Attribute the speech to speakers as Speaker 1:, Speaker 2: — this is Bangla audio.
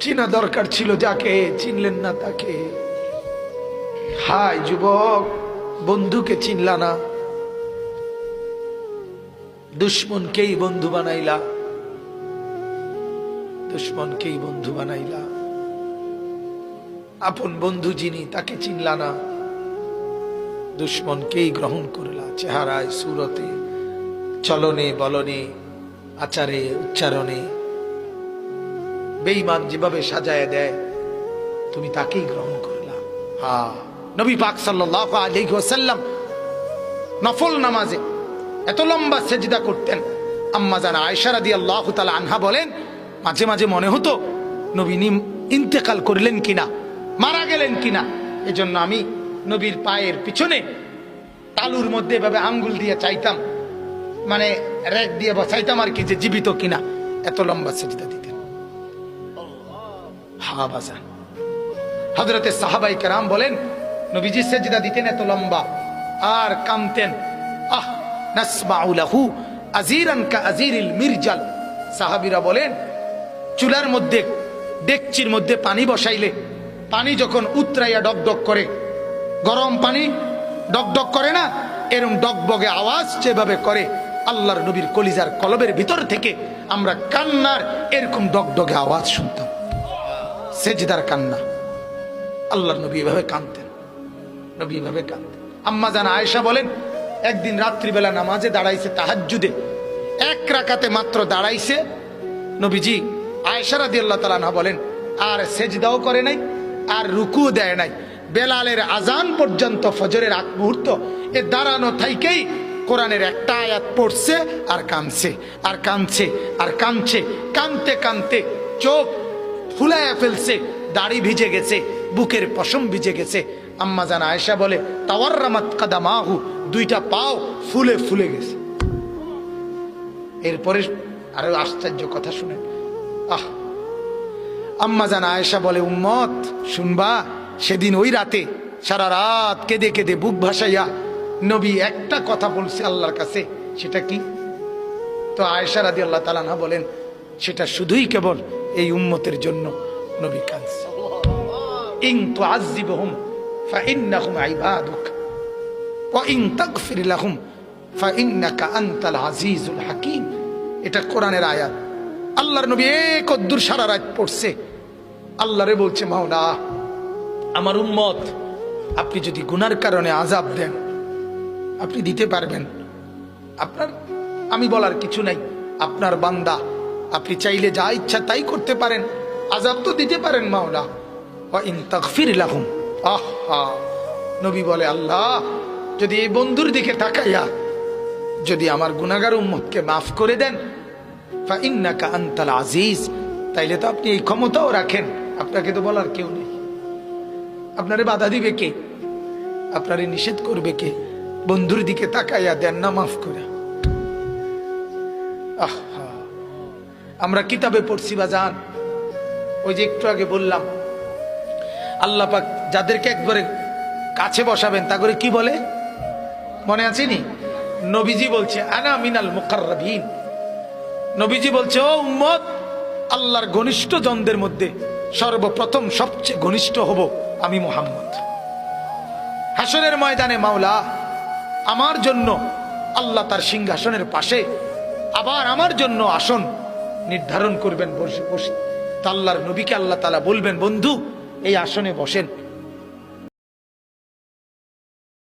Speaker 1: চিনা দরকার ছিল যাকে, চিনলেন না তাকে। হাই যুবক, বন্ধুকে চিনলা না। দুশ্মনকেই বন্ধু বানাইলা। দুশ্মনকেই বন্ধু বানাইলা। আপন বন্ধু যিনি, তাকে চিনলা না। দুশ্মনকেই গ্রহণ করলা। চেহারায় সুরতে, চলনে, বলনে, আচারে, উচ্চারণে। বেঈমান যেভাবে সাজায় দেয়, তুমি তাকেই গ্রহণ করলা। হা, নবী পাক ওয়াসাল্লাম নফল নামাজে এত লম্বা সেজদা করতেন। আম্মা জানা আয়েশা রাদিয়াল্লাহু তাআলা আনহা বলেন, মাঝে মাঝে মনে হতো, নবী নিম, ইন্তেকাল করলেন কিনা, মারা গেলেন কিনা? এজন্য আমি নবীর পায়ের পিছনে তালুর মধ্যে এভাবে আঙ্গুল দিয়ে চাইতাম। মানে রেক দিয়ে বসাইতাম আর কি যে জীবিত কিনা। এত লম্বা সেজদা দিতেন। হা বাজান হজরতে সাহাবাই কেরাম বলেন, নবীজি সেজদা দিতেন এত লম্বা আর কামতেন আহ নাসমাউলাহু আজিরান কা আজিরিল মির্জাল। সাহাবীরা বলেন, চুলার মধ্যে, ডেকচির মধ্যে পানি বসাইলে, পানি যখন উতরাইয়া ডকডক করে গরম পানি ডকডক করে না, এরম ডকবগে আওয়াজ যেভাবে করে আল্লাহর নবীর কলিজার কলবের ভিতর থেকে আমরা কান্নার এরকম ডকডগে আওয়াজ শুনতাম। সেজদার কান্না। আল্লাহর নবী এভাবে কাঁদতেন। নবী এভাবে কাঁদতেন। আম্মা জানা আয়েশা বলেন, একদিন রাত্রিবেলা নামাজে দাঁড়াইছে তাহাজ্জুদে, এক রাকাতে মাত্র দাঁড়াইছে নবীজি। আয়েশা রাদিয়াল্লাহু তাআলা আনহা বলেন, আর সেজদাও করে নাই, আর রুকুও দেয় নাই। বেলালের আজান পর্যন্ত ফজরের আগ মুহূর্ত এ দাঁড়ানো থাইকেই কোরআনের একটা আয়াত পড়ছে আর কাঁদছে আর কাঁদছে আর কাঁদছে। কাঁদতে কাঁদতে চোখ ফুলাইয়া ফেলছে, দাড়ি ভিজে গেছে, বুকের পশম ভিজে গেছে। আম্মা জান আয়েশা বলে তাওয়ার রামাত কাদামাহু দুইটা পাও ফুলে ফুলে গেছে। এরপরে আরও আশ্চর্য কথা শুনেন। আহ! আম্মা জান আয়েশা বলে, উম্মত, শুনবা? সেদিন ওই রাতে সারা রাত কেঁদে কেঁদে বুক ভাসাইয়া নবী একটা কথা বলছে আল্লাহর কাছে, সেটা কি? তো আয়েশা রাদি আল্লাহ তালানা বলেন, সেটা শুধুই কেবল এই উম্মতের জন্য নবী কাঁদছে। ইং এটা আল্লাহর নবী এক অদ্দুর সারা রাত পড়ছে। আল্লাহরে বলছে, মাওলা আমার উম্মত, আপনি যদি গুনার কারণে আজাব দেন, আপনি দিতে পারবেন। আপনার, আমি বলার কিছু নাই। আপনার বান্দা, আপনি চাইলে যা ইচ্ছা তাই করতে পারেন। আজাব তো দিতে পারেন, মাওলা। ওয়া ইন তাগফির লাহুম। আহা নবী বলে, আল্লাহ, যদি এই বন্ধুর দিকে তাকাইয়া যদি আমার গুনাগার উম্মতকে মাফ করে দেন ইন্নাকা আনতাল আজিজ। তাইলে তো আপনি এই ক্ষমতাও রাখেন। আপনাকে তো বলার কেউ নেই। আপনারে বাধা দিবে কে? আপনারে নিষেধ করবে কে? বন্ধুর দিকে তাকাইয়া দেন না, মাফ করে আমরা কিতাবে পড়ছি বা জান? ওই যে একটু আগে বললাম, আল্লাহ পাক যাদেরকে একবারে কাছে বসাবেন, তা করে কি বলে? মনে আছে নি? নবীজি বলছে, আনা মিনাল মুকাররাবিন। নবীজি বলছে, ও উম্মত, আল্লাহর ঘনিষ্ঠ জনদের মধ্যে সর্বপ্রথম সবচেয়ে ঘনিষ্ঠ হব। আমি মোহাম্মদ। হাসনের ময়দানে মাওলা, আমার জন্য আল্লাহ তার সিংহাসনের পাশে আবার আমার জন্য আসন নির্ধারণ করবেন বসে বসে। তাল্লার নবীকে আল্লাহ তালা বলবেন, বন্ধু, এই আসনে বসেন।